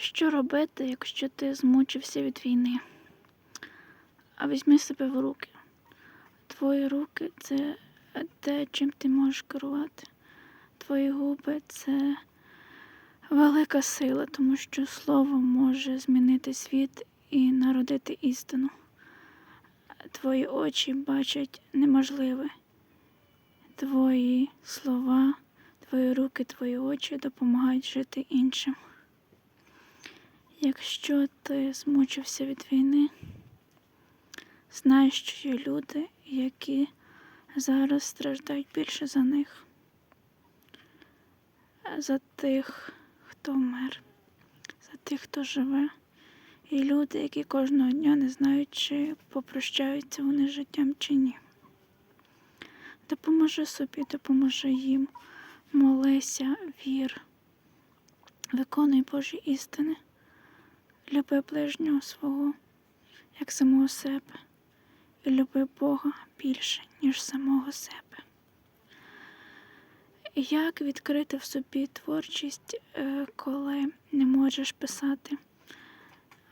Що робити, якщо ти змучився від війни? А візьми себе в руки. Твої руки це те, чим ти можеш керувати. Твої губи це велика сила, тому що слово може змінити світ і народити істину. Твої очі бачать неможливе. Твої слова, твої руки, твої очі допомагають жити іншим. Якщо ти змучився від війни, знай, що є люди, які зараз страждають більше за них, за тих, хто вмер, за тих, хто живе, і люди, які кожного дня не знають, чи попрощаються вони життям чи ні. Допоможи собі, допоможи їм, молися, вір, виконуй Божі істини, люби ближнього свого, як самого себе, і люби Бога більше, ніж самого себе. Як відкрити в собі творчість, е, коли не можеш писати,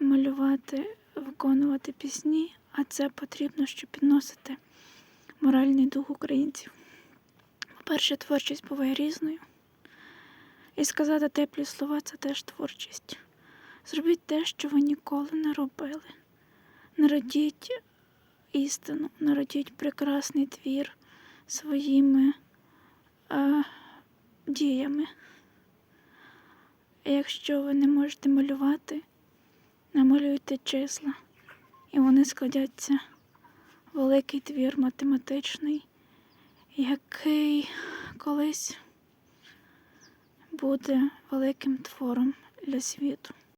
малювати, виконувати пісні, а це потрібно, щоб підносити моральний дух українців. По-перше, творчість буває різною. І сказати теплі слова це теж творчість. Зробіть те, що ви ніколи не робили. Народіть істину, народіть прекрасний твір своїми е, діями. Якщо ви не можете малювати, намалюйте числа, і вони складяться великий твір математичний, який колись буде великим твором для світу.